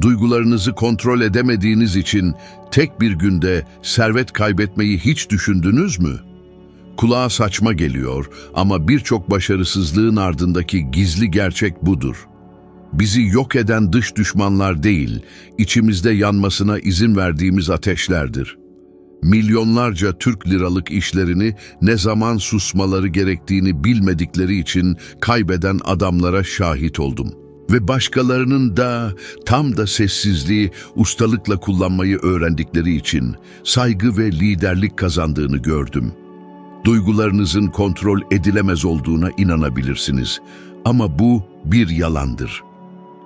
Duygularınızı kontrol edemediğiniz için tek bir günde servet kaybetmeyi hiç düşündünüz mü? Kulağa saçma geliyor ama birçok başarısızlığın ardındaki gizli gerçek budur. Bizi yok eden dış düşmanlar değil, içimizde yanmasına izin verdiğimiz ateşlerdir. Milyonlarca Türk liralık işlerini ne zaman susmaları gerektiğini bilmedikleri için kaybeden adamlara şahit oldum. Ve başkalarının da tam da sessizliği ustalıkla kullanmayı öğrendikleri için saygı ve liderlik kazandığını gördüm. Duygularınızın kontrol edilemez olduğuna inanabilirsiniz. Ama bu bir yalandır.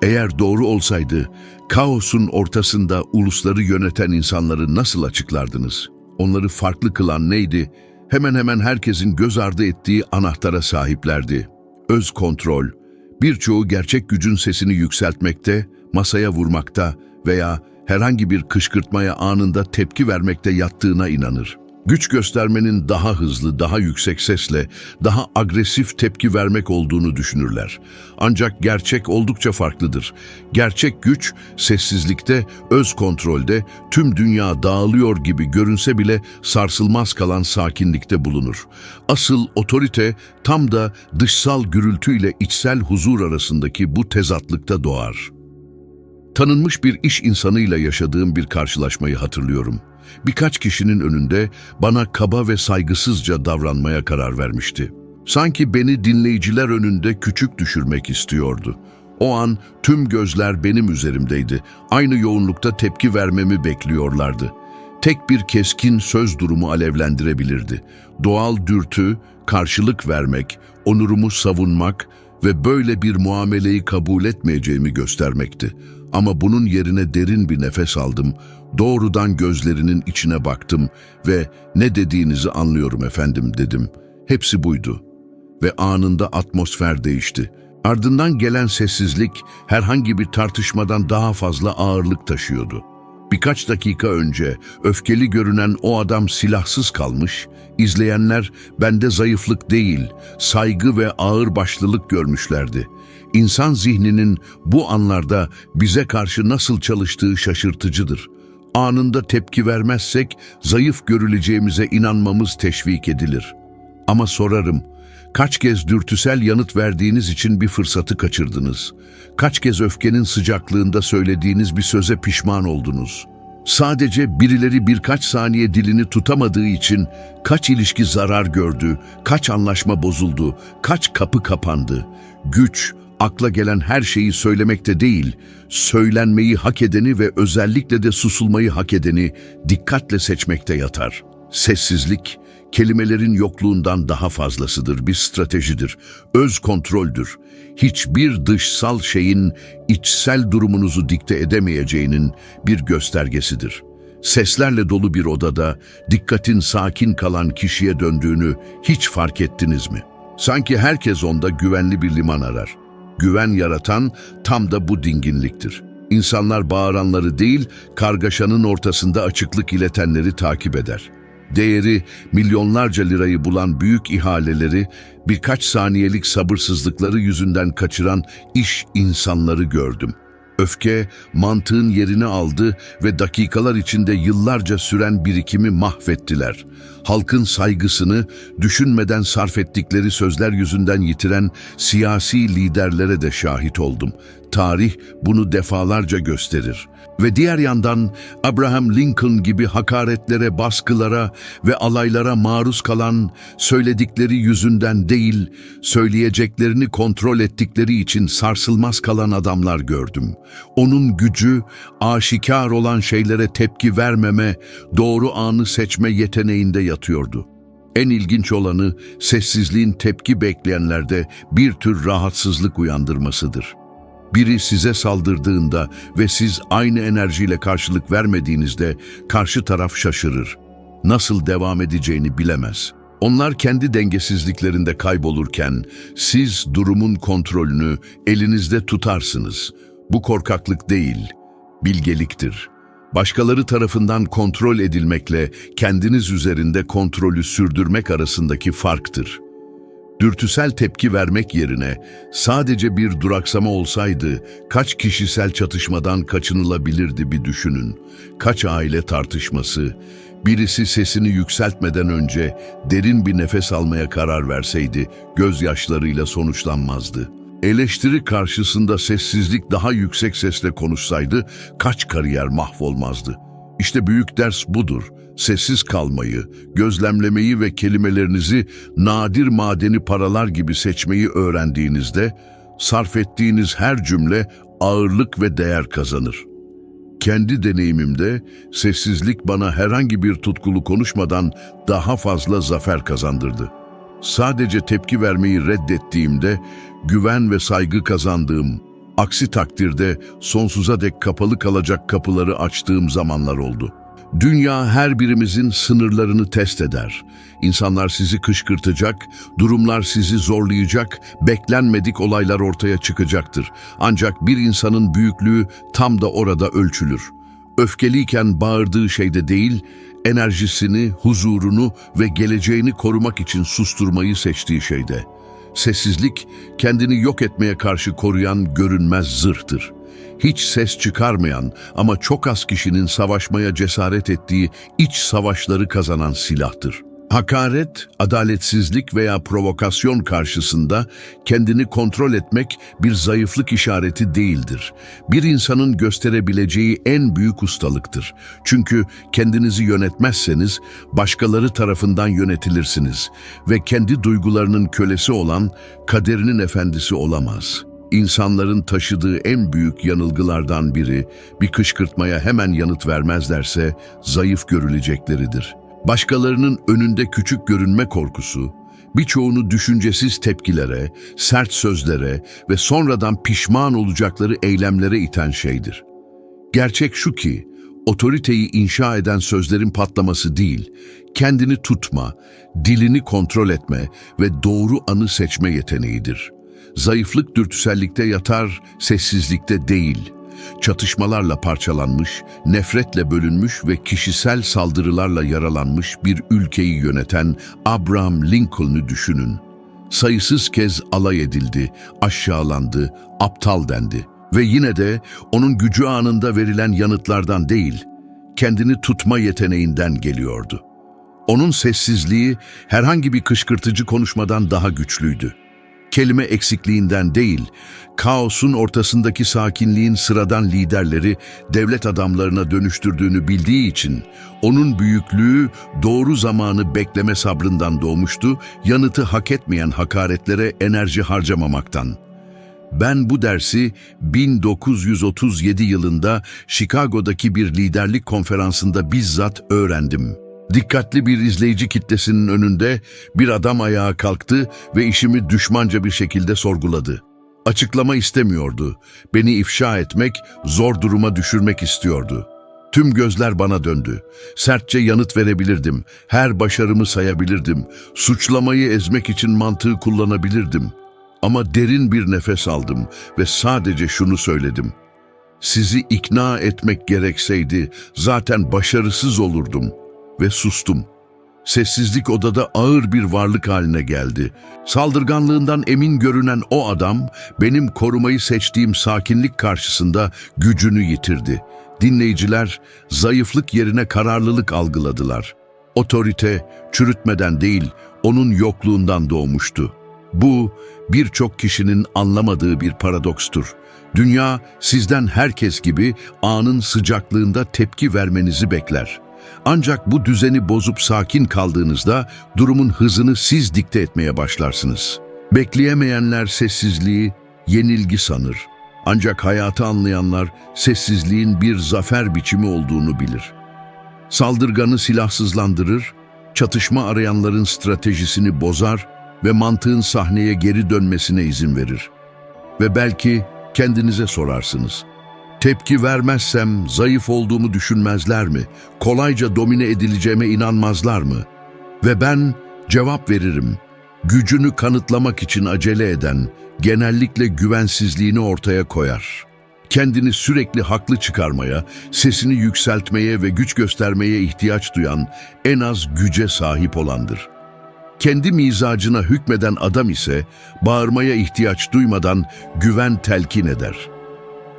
Eğer doğru olsaydı, kaosun ortasında ulusları yöneten insanları nasıl açıklardınız? Onları farklı kılan neydi? Hemen hemen herkesin göz ardı ettiği anahtara sahiplerdi. Öz kontrol. Birçoğu gerçek gücün sesini yükseltmekte, masaya vurmakta veya herhangi bir kışkırtmaya anında tepki vermekte yattığına inanır. Güç göstermenin daha hızlı, daha yüksek sesle, daha agresif tepki vermek olduğunu düşünürler. Ancak gerçek oldukça farklıdır. Gerçek güç, sessizlikte, öz kontrolde, tüm dünya dağılıyor gibi görünse bile sarsılmaz kalan sakinlikte bulunur. Asıl otorite tam da dışsal gürültüyle içsel huzur arasındaki bu tezatlıkta doğar. Tanınmış bir iş insanıyla yaşadığım bir karşılaşmayı hatırlıyorum. Birkaç kişinin önünde bana kaba ve saygısızca davranmaya karar vermişti. Sanki beni dinleyiciler önünde küçük düşürmek istiyordu. O an tüm gözler benim üzerimdeydi. Aynı yoğunlukta tepki vermemi bekliyorlardı. Tek bir keskin söz durumu alevlendirebilirdi. Doğal dürtü, karşılık vermek, onurumu savunmak ve böyle bir muameleyi kabul etmeyeceğimi göstermekti. Ama bunun yerine derin bir nefes aldım, doğrudan gözlerinin içine baktım ve ne dediğinizi anlıyorum efendim dedim. Hepsi buydu. Ve anında atmosfer değişti. Ardından gelen sessizlik herhangi bir tartışmadan daha fazla ağırlık taşıyordu. Birkaç dakika önce öfkeli görünen o adam silahsız kalmış, izleyenler bende zayıflık değil, saygı ve ağır başlılık görmüşlerdi. İnsan zihninin bu anlarda bize karşı nasıl çalıştığı şaşırtıcıdır. Anında tepki vermezsek zayıf görüleceğimize inanmamız teşvik edilir. Ama sorarım, kaç kez dürtüsel yanıt verdiğiniz için bir fırsatı kaçırdınız? Kaç kez öfkenin sıcaklığında söylediğiniz bir söze pişman oldunuz? Sadece birileri birkaç saniye dilini tutamadığı için kaç ilişki zarar gördü, kaç anlaşma bozuldu, kaç kapı kapandı? Güç, akla gelen her şeyi söylemekte değil, söylenmeyi hak edeni ve özellikle de susulmayı hak edeni dikkatle seçmekte yatar. Sessizlik, kelimelerin yokluğundan daha fazlasıdır, bir stratejidir, öz kontroldür. Hiçbir dışsal şeyin içsel durumunuzu dikte edemeyeceğinin bir göstergesidir. Seslerle dolu bir odada dikkatin sakin kalan kişiye döndüğünü hiç fark ettiniz mi? Sanki herkes onda güvenli bir liman arar. Güven yaratan tam da bu dinginliktir. İnsanlar bağıranları değil, kargaşanın ortasında açıklık iletenleri takip eder. Değeri milyonlarca lirayı bulan büyük ihaleleri birkaç saniyelik sabırsızlıkları yüzünden kaçıran iş insanları gördüm. Öfke mantığın yerini aldı ve dakikalar içinde yıllarca süren birikimi mahvettiler. Halkın saygısını düşünmeden sarf ettikleri sözler yüzünden yitiren siyasi liderlere de şahit oldum. Tarih bunu defalarca gösterir. Ve diğer yandan Abraham Lincoln gibi hakaretlere, baskılara ve alaylara maruz kalan, söyledikleri yüzünden değil, söyleyeceklerini kontrol ettikleri için sarsılmaz kalan adamlar gördüm. Onun gücü, aşikar olan şeylere tepki vermeme, doğru anı seçme yeteneğinde yatıyordu. En ilginç olanı sessizliğin tepki bekleyenlerde bir tür rahatsızlık uyandırmasıdır. Biri size saldırdığında ve siz aynı enerjiyle karşılık vermediğinizde karşı taraf şaşırır. Nasıl devam edeceğini bilemez. Onlar kendi dengesizliklerinde kaybolurken siz durumun kontrolünü elinizde tutarsınız. Bu korkaklık değil, bilgeliktir. Başkaları tarafından kontrol edilmekle kendiniz üzerinde kontrolü sürdürmek arasındaki farktır. Dürtüsel tepki vermek yerine sadece bir duraksama olsaydı kaç kişisel çatışmadan kaçınılabilirdi bir düşünün. Kaç aile tartışması, birisi sesini yükseltmeden önce derin bir nefes almaya karar verseydi gözyaşlarıyla sonuçlanmazdı. Eleştiri karşısında sessizlik daha yüksek sesle konuşsaydı kaç kariyer mahvolmazdı. İşte büyük ders budur. Sessiz kalmayı, gözlemlemeyi ve kelimelerinizi nadir madeni paralar gibi seçmeyi öğrendiğinizde sarf ettiğiniz her cümle ağırlık ve değer kazanır. Kendi deneyimimde sessizlik bana herhangi bir tutkulu konuşmadan daha fazla zafer kazandırdı. Sadece tepki vermeyi reddettiğimde güven ve saygı kazandığım, aksi takdirde sonsuza dek kapalı kalacak kapıları açtığım zamanlar oldu. Dünya her birimizin sınırlarını test eder. İnsanlar sizi kışkırtacak, durumlar sizi zorlayacak, beklenmedik olaylar ortaya çıkacaktır. Ancak bir insanın büyüklüğü tam da orada ölçülür. Öfkeliyken bağırdığı şeyde değil, enerjisini, huzurunu ve geleceğini korumak için susturmayı seçtiği şeyde. Sessizlik, kendini yok etmeye karşı koruyan görünmez zırhtır. Hiç ses çıkarmayan ama çok az kişinin savaşmaya cesaret ettiği iç savaşları kazanan silahtır. Hakaret, adaletsizlik veya provokasyon karşısında kendini kontrol etmek bir zayıflık işareti değildir. Bir insanın gösterebileceği en büyük ustalıktır. Çünkü kendinizi yönetmezseniz başkaları tarafından yönetilirsiniz ve kendi duygularının kölesi olan kaderinin efendisi olamaz. İnsanların taşıdığı en büyük yanılgılardan biri bir kışkırtmaya hemen yanıt vermezlerse zayıf görülecekleridir. Başkalarının önünde küçük görünme korkusu, birçoğunu düşüncesiz tepkilere, sert sözlere ve sonradan pişman olacakları eylemlere iten şeydir. Gerçek şu ki, otoriteyi inşa eden sözlerin patlaması değil, kendini tutma, dilini kontrol etme ve doğru anı seçme yeteneğidir. Zayıflık dürtüsellikte yatar, sessizlikte değil.'' çatışmalarla parçalanmış, nefretle bölünmüş ve kişisel saldırılarla yaralanmış bir ülkeyi yöneten Abraham Lincoln'u düşünün. Sayısız kez alay edildi, aşağılandı, aptal dendi. Ve yine de onun gücü anında verilen yanıtlardan değil, kendini tutma yeteneğinden geliyordu. Onun sessizliği herhangi bir kışkırtıcı konuşmadan daha güçlüydü kelime eksikliğinden değil, kaosun ortasındaki sakinliğin sıradan liderleri devlet adamlarına dönüştürdüğünü bildiği için onun büyüklüğü doğru zamanı bekleme sabrından doğmuştu, yanıtı hak etmeyen hakaretlere enerji harcamamaktan. Ben bu dersi 1937 yılında Chicago'daki bir liderlik konferansında bizzat öğrendim. Dikkatli bir izleyici kitlesinin önünde bir adam ayağa kalktı ve işimi düşmanca bir şekilde sorguladı. Açıklama istemiyordu. Beni ifşa etmek, zor duruma düşürmek istiyordu. Tüm gözler bana döndü. Sertçe yanıt verebilirdim. Her başarımı sayabilirdim. Suçlamayı ezmek için mantığı kullanabilirdim. Ama derin bir nefes aldım ve sadece şunu söyledim. Sizi ikna etmek gerekseydi zaten başarısız olurdum.'' Ve sustum. Sessizlik odada ağır bir varlık haline geldi. Saldırganlığından emin görünen o adam, benim korumayı seçtiğim sakinlik karşısında gücünü yitirdi. Dinleyiciler, zayıflık yerine kararlılık algıladılar. Otorite, çürütmeden değil, onun yokluğundan doğmuştu. Bu, birçok kişinin anlamadığı bir paradokstur. Dünya, sizden herkes gibi anın sıcaklığında tepki vermenizi bekler.'' Ancak bu düzeni bozup sakin kaldığınızda durumun hızını siz dikte etmeye başlarsınız. Bekleyemeyenler sessizliği yenilgi sanır. Ancak hayatı anlayanlar sessizliğin bir zafer biçimi olduğunu bilir. Saldırganı silahsızlandırır, çatışma arayanların stratejisini bozar ve mantığın sahneye geri dönmesine izin verir. Ve belki kendinize sorarsınız. Tepki vermezsem zayıf olduğumu düşünmezler mi? Kolayca domine edileceğime inanmazlar mı? Ve ben cevap veririm. Gücünü kanıtlamak için acele eden, genellikle güvensizliğini ortaya koyar. Kendini sürekli haklı çıkarmaya, sesini yükseltmeye ve güç göstermeye ihtiyaç duyan en az güce sahip olandır. Kendi mizacına hükmeden adam ise bağırmaya ihtiyaç duymadan güven telkin eder.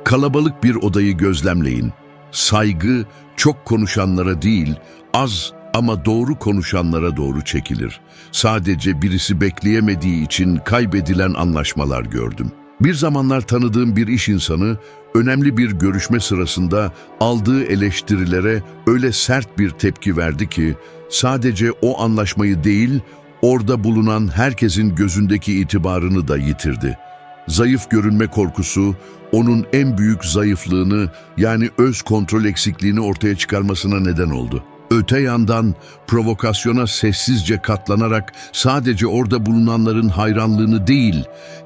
Kalabalık bir odayı gözlemleyin. Saygı çok konuşanlara değil, az ama doğru konuşanlara doğru çekilir. Sadece birisi bekleyemediği için kaybedilen anlaşmalar gördüm. Bir zamanlar tanıdığım bir iş insanı önemli bir görüşme sırasında aldığı eleştirilere öyle sert bir tepki verdi ki sadece o anlaşmayı değil, orada bulunan herkesin gözündeki itibarını da yitirdi. Zayıf görünme korkusu onun en büyük zayıflığını yani öz kontrol eksikliğini ortaya çıkarmasına neden oldu. Öte yandan provokasyona sessizce katlanarak sadece orada bulunanların hayranlığını değil,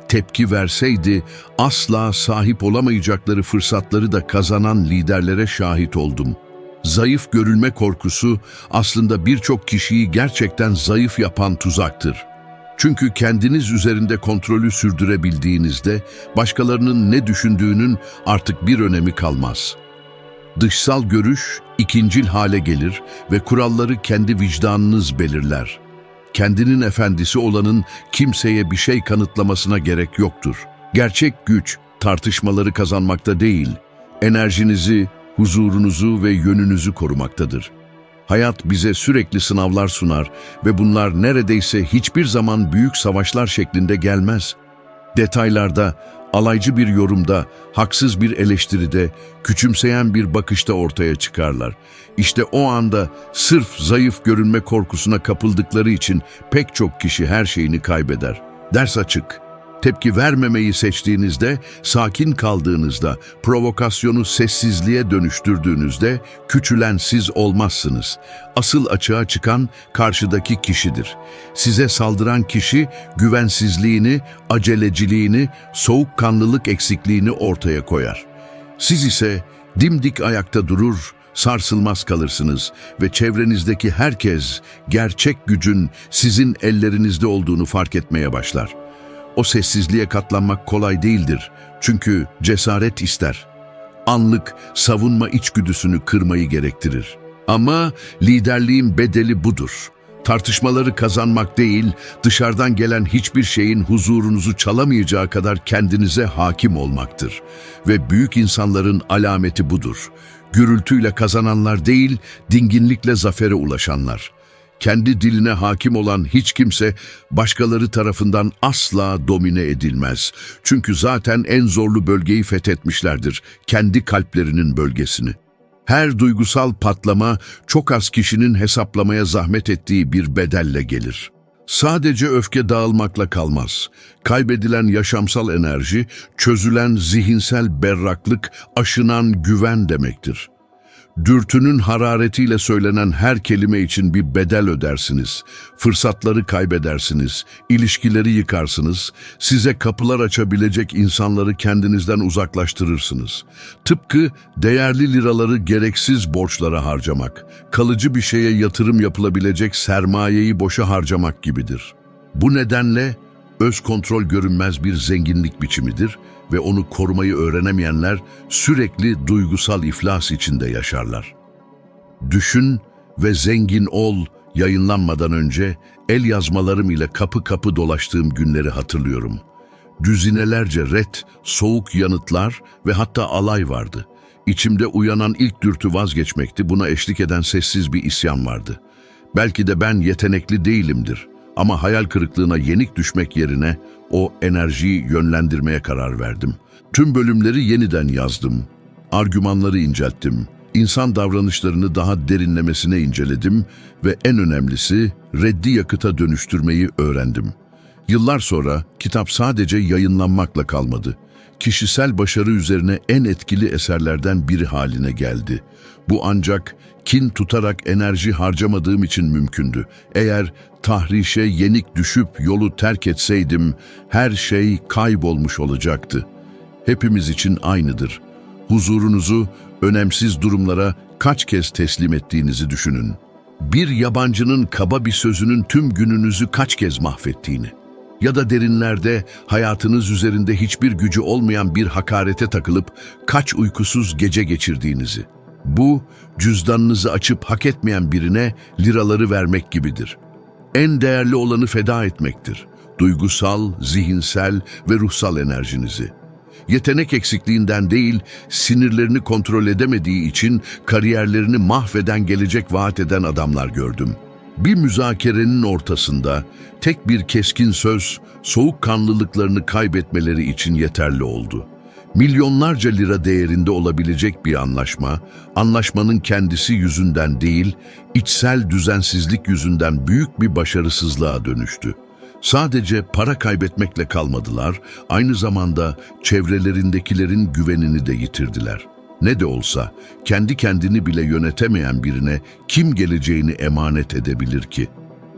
tepki verseydi asla sahip olamayacakları fırsatları da kazanan liderlere şahit oldum. Zayıf görülme korkusu aslında birçok kişiyi gerçekten zayıf yapan tuzaktır. Çünkü kendiniz üzerinde kontrolü sürdürebildiğinizde başkalarının ne düşündüğünün artık bir önemi kalmaz. Dışsal görüş ikincil hale gelir ve kuralları kendi vicdanınız belirler. Kendinin efendisi olanın kimseye bir şey kanıtlamasına gerek yoktur. Gerçek güç tartışmaları kazanmakta değil, enerjinizi, huzurunuzu ve yönünüzü korumaktadır. Hayat bize sürekli sınavlar sunar ve bunlar neredeyse hiçbir zaman büyük savaşlar şeklinde gelmez. Detaylarda, alaycı bir yorumda, haksız bir eleştiride, küçümseyen bir bakışta ortaya çıkarlar. İşte o anda sırf zayıf görünme korkusuna kapıldıkları için pek çok kişi her şeyini kaybeder. Ders açık. Tepki vermemeyi seçtiğinizde, sakin kaldığınızda, provokasyonu sessizliğe dönüştürdüğünüzde küçülen siz olmazsınız. Asıl açığa çıkan karşıdaki kişidir. Size saldıran kişi güvensizliğini, aceleciliğini, soğukkanlılık eksikliğini ortaya koyar. Siz ise dimdik ayakta durur, sarsılmaz kalırsınız ve çevrenizdeki herkes gerçek gücün sizin ellerinizde olduğunu fark etmeye başlar. O sessizliğe katlanmak kolay değildir. Çünkü cesaret ister. Anlık savunma içgüdüsünü kırmayı gerektirir. Ama liderliğin bedeli budur. Tartışmaları kazanmak değil, dışarıdan gelen hiçbir şeyin huzurunuzu çalamayacağı kadar kendinize hakim olmaktır. Ve büyük insanların alameti budur. Gürültüyle kazananlar değil, dinginlikle zafere ulaşanlar.'' Kendi diline hakim olan hiç kimse başkaları tarafından asla domine edilmez. Çünkü zaten en zorlu bölgeyi fethetmişlerdir, kendi kalplerinin bölgesini. Her duygusal patlama çok az kişinin hesaplamaya zahmet ettiği bir bedelle gelir. Sadece öfke dağılmakla kalmaz. Kaybedilen yaşamsal enerji, çözülen zihinsel berraklık, aşınan güven demektir.'' Dürtünün hararetiyle söylenen her kelime için bir bedel ödersiniz. Fırsatları kaybedersiniz, ilişkileri yıkarsınız, size kapılar açabilecek insanları kendinizden uzaklaştırırsınız. Tıpkı değerli liraları gereksiz borçlara harcamak, kalıcı bir şeye yatırım yapılabilecek sermayeyi boşa harcamak gibidir. Bu nedenle öz kontrol görünmez bir zenginlik biçimidir ve onu korumayı öğrenemeyenler sürekli duygusal iflas içinde yaşarlar. Düşün ve zengin ol yayınlanmadan önce el yazmalarım ile kapı kapı dolaştığım günleri hatırlıyorum. Düzinelerce ret, soğuk yanıtlar ve hatta alay vardı. İçimde uyanan ilk dürtü vazgeçmekti, buna eşlik eden sessiz bir isyan vardı. Belki de ben yetenekli değilimdir.'' Ama hayal kırıklığına yenik düşmek yerine o enerjiyi yönlendirmeye karar verdim. Tüm bölümleri yeniden yazdım. Argümanları incelttim. İnsan davranışlarını daha derinlemesine inceledim ve en önemlisi reddi yakıta dönüştürmeyi öğrendim. Yıllar sonra kitap sadece yayınlanmakla kalmadı. Kişisel başarı üzerine en etkili eserlerden biri haline geldi. Bu ancak kin tutarak enerji harcamadığım için mümkündü. Eğer tahrişe yenik düşüp yolu terk etseydim her şey kaybolmuş olacaktı. Hepimiz için aynıdır. Huzurunuzu önemsiz durumlara kaç kez teslim ettiğinizi düşünün. Bir yabancının kaba bir sözünün tüm gününüzü kaç kez mahvettiğini ya da derinlerde hayatınız üzerinde hiçbir gücü olmayan bir hakarete takılıp kaç uykusuz gece geçirdiğinizi. Bu, cüzdanınızı açıp hak etmeyen birine liraları vermek gibidir. en değerli olanı feda etmektir. Duygusal, zihinsel ve ruhsal enerjinizi. Yetenek eksikliğinden değil, sinirlerini kontrol edemediği için kariyerlerini mahveden gelecek vaat eden adamlar gördüm. Bir müzakerenin ortasında tek bir keskin söz, soğukkanlılıklarını kaybetmeleri için yeterli oldu. Milyonlarca lira değerinde olabilecek bir anlaşma, anlaşmanın kendisi yüzünden değil, içsel düzensizlik yüzünden büyük bir başarısızlığa dönüştü. Sadece para kaybetmekle kalmadılar, aynı zamanda çevrelerindekilerin güvenini de yitirdiler. Ne de olsa kendi kendini bile yönetemeyen birine kim geleceğini emanet edebilir ki?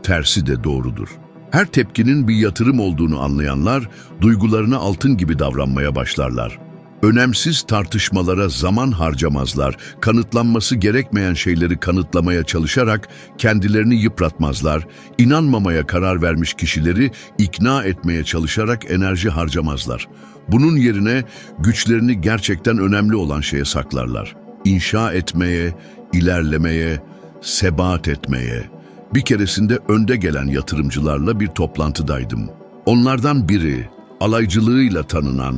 Tersi de doğrudur. Her tepkinin bir yatırım olduğunu anlayanlar duygularına altın gibi davranmaya başlarlar. Önemsiz tartışmalara zaman harcamazlar, kanıtlanması gerekmeyen şeyleri kanıtlamaya çalışarak kendilerini yıpratmazlar, inanmamaya karar vermiş kişileri ikna etmeye çalışarak enerji harcamazlar. Bunun yerine güçlerini gerçekten önemli olan şeye saklarlar. İnşa etmeye, ilerlemeye, sebat etmeye. Bir keresinde önde gelen yatırımcılarla bir toplantıdaydım. Onlardan biri alaycılığıyla tanınan,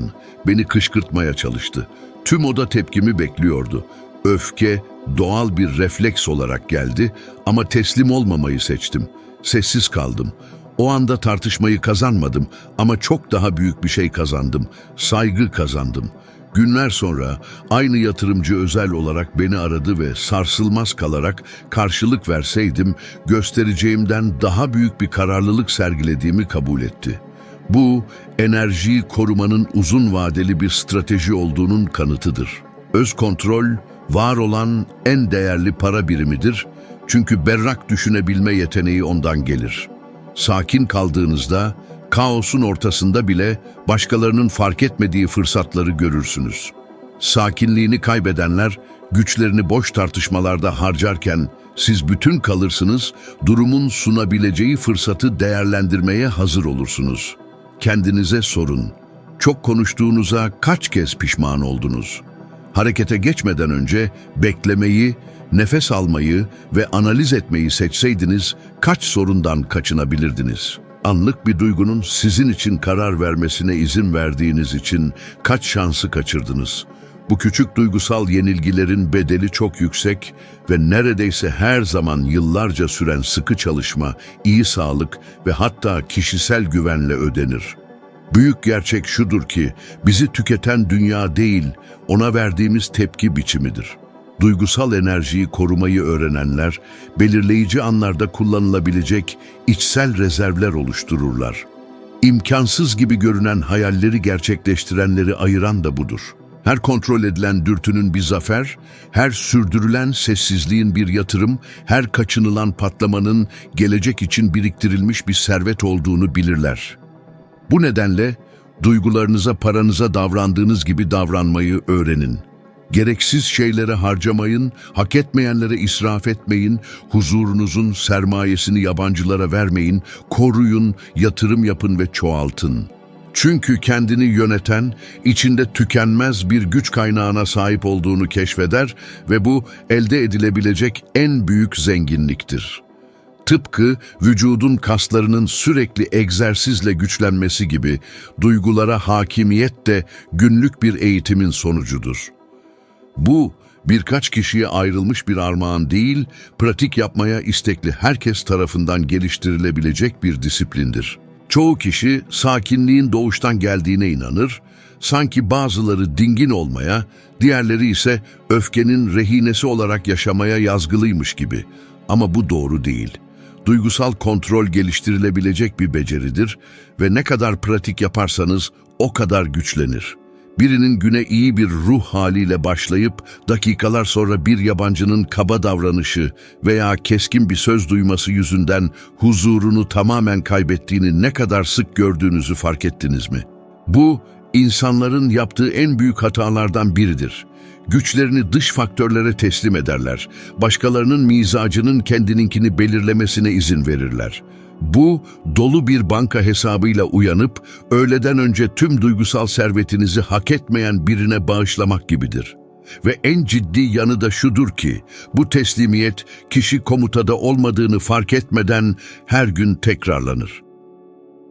beni kışkırtmaya çalıştı. Tüm oda tepkimi bekliyordu. Öfke doğal bir refleks olarak geldi ama teslim olmamayı seçtim. Sessiz kaldım. O anda tartışmayı kazanmadım ama çok daha büyük bir şey kazandım. Saygı kazandım. Günler sonra aynı yatırımcı özel olarak beni aradı ve sarsılmaz kalarak karşılık verseydim göstereceğimden daha büyük bir kararlılık sergilediğimi kabul etti. Bu enerjiyi korumanın uzun vadeli bir strateji olduğunun kanıtıdır. Öz kontrol var olan en değerli para birimidir çünkü berrak düşünebilme yeteneği ondan gelir. Sakin kaldığınızda kaosun ortasında bile başkalarının fark etmediği fırsatları görürsünüz. Sakinliğini kaybedenler güçlerini boş tartışmalarda harcarken siz bütün kalırsınız, durumun sunabileceği fırsatı değerlendirmeye hazır olursunuz. Kendinize sorun. Çok konuştuğunuza kaç kez pişman oldunuz? Harekete geçmeden önce beklemeyi, nefes almayı ve analiz etmeyi seçseydiniz kaç sorundan kaçınabilirdiniz? Anlık bir duygunun sizin için karar vermesine izin verdiğiniz için kaç şansı kaçırdınız? Bu küçük duygusal yenilgilerin bedeli çok yüksek ve neredeyse her zaman yıllarca süren sıkı çalışma, iyi sağlık ve hatta kişisel güvenle ödenir. Büyük gerçek şudur ki bizi tüketen dünya değil, ona verdiğimiz tepki biçimidir. Duygusal enerjiyi korumayı öğrenenler, belirleyici anlarda kullanılabilecek içsel rezervler oluştururlar. İmkansız gibi görünen hayalleri gerçekleştirenleri ayıran da budur. Her kontrol edilen dürtünün bir zafer, her sürdürülen sessizliğin bir yatırım, her kaçınılan patlamanın gelecek için biriktirilmiş bir servet olduğunu bilirler. Bu nedenle duygularınıza, paranıza davrandığınız gibi davranmayı öğrenin. Gereksiz şeylere harcamayın, hak etmeyenlere israf etmeyin, huzurunuzun sermayesini yabancılara vermeyin, koruyun, yatırım yapın ve çoğaltın. Çünkü kendini yöneten, içinde tükenmez bir güç kaynağına sahip olduğunu keşfeder ve bu elde edilebilecek en büyük zenginliktir. Tıpkı vücudun kaslarının sürekli egzersizle güçlenmesi gibi duygulara hakimiyet de günlük bir eğitimin sonucudur. Bu birkaç kişiye ayrılmış bir armağan değil, pratik yapmaya istekli herkes tarafından geliştirilebilecek bir disiplindir. Çoğu kişi sakinliğin doğuştan geldiğine inanır, sanki bazıları dingin olmaya, diğerleri ise öfkenin rehinesi olarak yaşamaya yazgılıymış gibi. Ama bu doğru değil. Duygusal kontrol geliştirilebilecek bir beceridir ve ne kadar pratik yaparsanız o kadar güçlenir. Birinin güne iyi bir ruh haliyle başlayıp dakikalar sonra bir yabancının kaba davranışı veya keskin bir söz duyması yüzünden huzurunu tamamen kaybettiğini ne kadar sık gördüğünüzü fark ettiniz mi? Bu insanların yaptığı en büyük hatalardan biridir. Güçlerini dış faktörlere teslim ederler. Başkalarının mizacının kendininkini belirlemesine izin verirler. Bu, dolu bir banka hesabıyla uyanıp, öğleden önce tüm duygusal servetinizi hak etmeyen birine bağışlamak gibidir. Ve en ciddi yanı da şudur ki, bu teslimiyet kişi komutada olmadığını fark etmeden her gün tekrarlanır.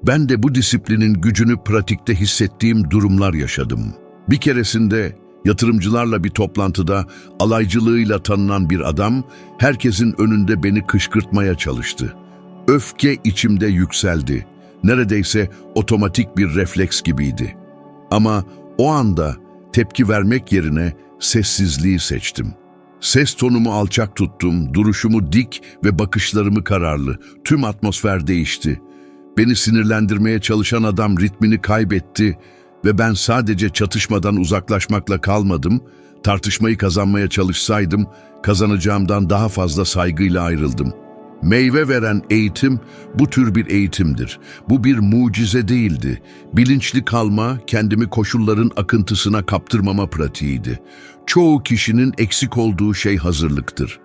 Ben de bu disiplinin gücünü pratikte hissettiğim durumlar yaşadım. Bir keresinde yatırımcılarla bir toplantıda alaycılığıyla tanınan bir adam herkesin önünde beni kışkırtmaya çalıştı. Öfke içimde yükseldi. Neredeyse otomatik bir refleks gibiydi. Ama o anda tepki vermek yerine sessizliği seçtim. Ses tonumu alçak tuttum, duruşumu dik ve bakışlarımı kararlı. Tüm atmosfer değişti. Beni sinirlendirmeye çalışan adam ritmini kaybetti ve ben sadece çatışmadan uzaklaşmakla kalmadım, tartışmayı kazanmaya çalışsaydım kazanacağımdan daha fazla saygıyla ayrıldım. Meyve veren eğitim bu tür bir eğitimdir. Bu bir mucize değildi. Bilinçli kalma, kendimi koşulların akıntısına kaptırmama pratiğiydi. Çoğu kişinin eksik olduğu şey hazırlıktır.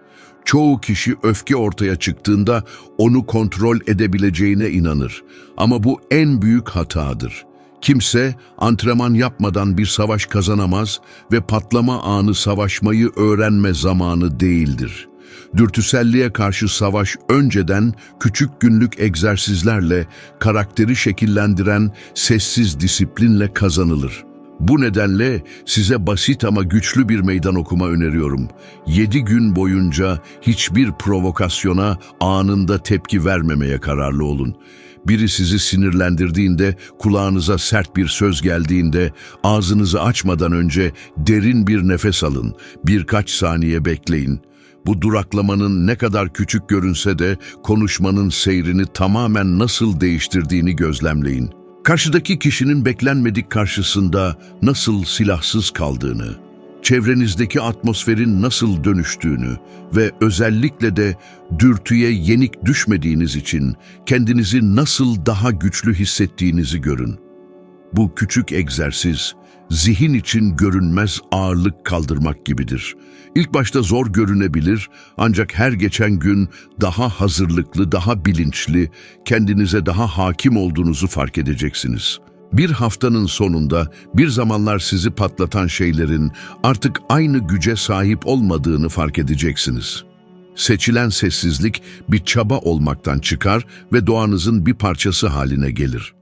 Çoğu kişi öfke ortaya çıktığında onu kontrol edebileceğine inanır. Ama bu en büyük hatadır. Kimse antrenman yapmadan bir savaş kazanamaz ve patlama anı savaşmayı öğrenme zamanı değildir. Dürtüselliğe karşı savaş önceden küçük günlük egzersizlerle karakteri şekillendiren sessiz disiplinle kazanılır. Bu nedenle size basit ama güçlü bir meydan okuma öneriyorum. 7 gün boyunca hiçbir provokasyona anında tepki vermemeye kararlı olun. Biri sizi sinirlendirdiğinde, kulağınıza sert bir söz geldiğinde, ağzınızı açmadan önce derin bir nefes alın, birkaç saniye bekleyin. Bu duraklamanın ne kadar küçük görünse de konuşmanın seyrini tamamen nasıl değiştirdiğini gözlemleyin. Karşıdaki kişinin beklenmedik karşısında nasıl silahsız kaldığını, çevrenizdeki atmosferin nasıl dönüştüğünü ve özellikle de dürtüye yenik düşmediğiniz için kendinizi nasıl daha güçlü hissettiğinizi görün. Bu küçük egzersiz, zihin için görünmez ağırlık kaldırmak gibidir. İlk başta zor görünebilir ancak her geçen gün daha hazırlıklı, daha bilinçli, kendinize daha hakim olduğunuzu fark edeceksiniz. Bir haftanın sonunda bir zamanlar sizi patlatan şeylerin artık aynı güce sahip olmadığını fark edeceksiniz. Seçilen sessizlik bir çaba olmaktan çıkar ve doğanızın bir parçası haline gelir.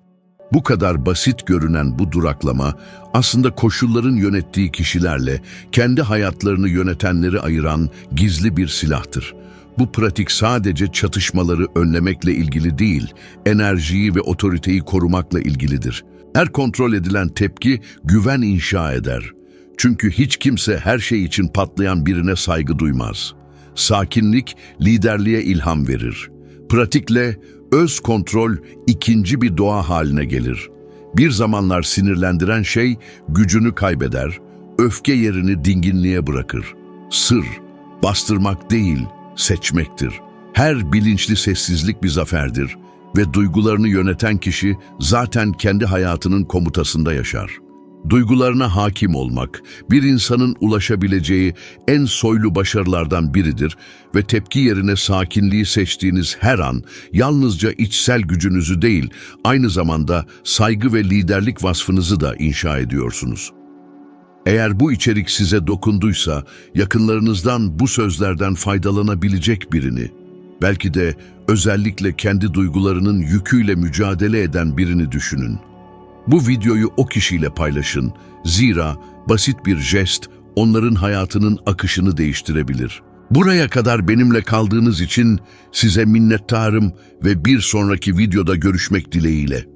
Bu kadar basit görünen bu duraklama aslında koşulların yönettiği kişilerle kendi hayatlarını yönetenleri ayıran gizli bir silahtır. Bu pratik sadece çatışmaları önlemekle ilgili değil, enerjiyi ve otoriteyi korumakla ilgilidir. Her kontrol edilen tepki güven inşa eder. Çünkü hiç kimse her şey için patlayan birine saygı duymaz. Sakinlik liderliğe ilham verir. Pratikle öz kontrol ikinci bir doğa haline gelir. Bir zamanlar sinirlendiren şey gücünü kaybeder, öfke yerini dinginliğe bırakır. Sır, bastırmak değil, seçmektir. Her bilinçli sessizlik bir zaferdir ve duygularını yöneten kişi zaten kendi hayatının komutasında yaşar. Duygularına hakim olmak, bir insanın ulaşabileceği en soylu başarılardan biridir ve tepki yerine sakinliği seçtiğiniz her an yalnızca içsel gücünüzü değil, aynı zamanda saygı ve liderlik vasfınızı da inşa ediyorsunuz. Eğer bu içerik size dokunduysa, yakınlarınızdan bu sözlerden faydalanabilecek birini, belki de özellikle kendi duygularının yüküyle mücadele eden birini düşünün. Bu videoyu o kişiyle paylaşın. Zira basit bir jest onların hayatının akışını değiştirebilir. Buraya kadar benimle kaldığınız için size minnettarım ve bir sonraki videoda görüşmek dileğiyle.